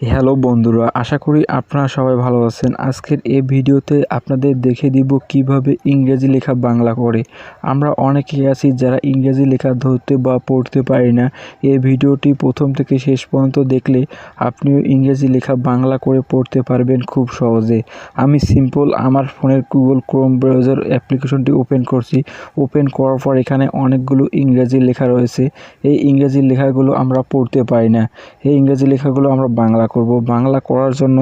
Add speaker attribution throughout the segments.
Speaker 1: Hello বন্ধুরা, আশা করি আপনারা সবাই ভালো আছেন। আজকের এই ভিডিওতে আপনাদের দেখে দিব কীভাবে ইংরেজি লেখা বাংলা করে। আমরা অনেকেই আছি যারা ইংরেজি লেখা ধরতে বা পড়তে পারি না। এই ভিডিওটি প্রথম থেকে শেষ পর্যন্ত দেখলে আপনিও ইংরেজি লেখা বাংলা করে পড়তে পারবেন খুব সহজে। আমি সিম্পল আমার ফোনের গুগল ক্রোম ব্রাউজার অ্যাপ্লিকেশনটি ওপেন করছি। ওপেন করার পর এখানে অনেকগুলো ইংরেজি লেখা রয়েছে। এই ইংরেজি লেখাগুলো আমরা পড়তে পারি না। এই ইংরেজি লেখাগুলো আমরা বাংলা করব। বাংলা করার জন্য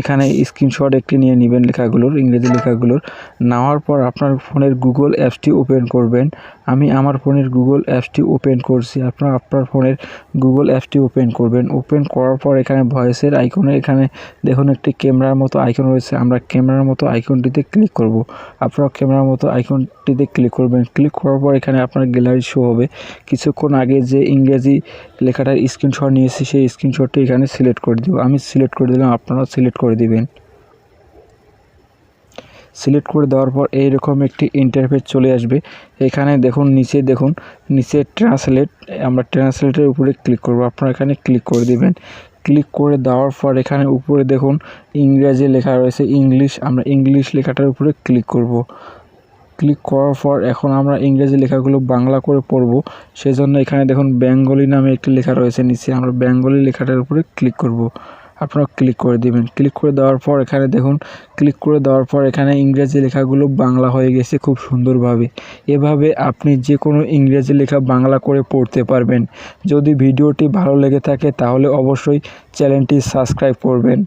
Speaker 1: এখানে স্ক্রিনশট একটি নিয়ে নেবেন লেখাগুলোর, ইংরেজি লেখাগুলোর। নেওয়ার পর আপনার ফোনের গুগল অ্যাপসটি ওপেন করবেন। আমি আমার ফোনের গুগল অ্যাপসটি ওপেন করছি। আপনার আপনার ফোনের গুগল অ্যাপসটি ওপেন করবেন। ওপেন করার পর এখানে ভয়েসের আইকনে এখানে দেখুন একটি ক্যামেরার মতো আইকন রয়েছে। আমরা ক্যামেরার মতো আইকনটিতে ক্লিক করব। আপনারা ক্যামেরার মতো আইকনটিতে ক্লিক করবেন। ক্লিক করার পর এখানে আপনার গ্যালারি শো হবে। কিছুক্ষণ আগে যে ইংরেজি লেখাটার স্ক্রিনশট নিয়েছি, সেই স্ক্রিনশটটি এখানে সিলেক্ট করে দেবো আমি সিলেক্ট করে দিলাম, আপনারাও সিলেক্ট করে দিবেন। সিলেক্ট করে দেওয়ার পর এইরকম একটি ইন্টারফেস চলে আসবে। এখানে দেখুন, নিচে দেখুন, নিচে ট্রান্সলেট আমরা ট্রান্সলেটের উপরে ক্লিক করব। আপনারা এখানে ক্লিক করে দিবেন। ক্লিক করে দেওয়ার পর এখানে উপরে দেখুন, ইংরেজি লেখা রয়েছে ইংলিশ আমরা ইংলিশ লেখাটার উপরে ক্লিক করব। ক্লিক করার পর এখন আমরা ইংরেজি লেখাগুলো বাংলা করে পড়ব। সেজন্য এখানে দেখুন বেঙ্গলি নামে একটি লেখা রয়েছে, নিচে আমরা বেঙ্গলি লেখাটার উপরে ক্লিক করব। আপনারা ক্লিক করে দিবেন। ক্লিক করে দেওয়ার পর এখানে দেখুন ক্লিক করে দেওয়ার পর এখানে ইংরেজি লেখাগুলো বাংলা হয়ে গেছে খুব সুন্দরভাবে। এভাবে আপনি যে কোনো ইংরেজি লেখা বাংলা করে পড়তে পারবেন। যদি ভিডিওটি ভালো লেগে থাকে তাহলে অবশ্যই চ্যানেলটি সাবস্ক্রাইব করবেন।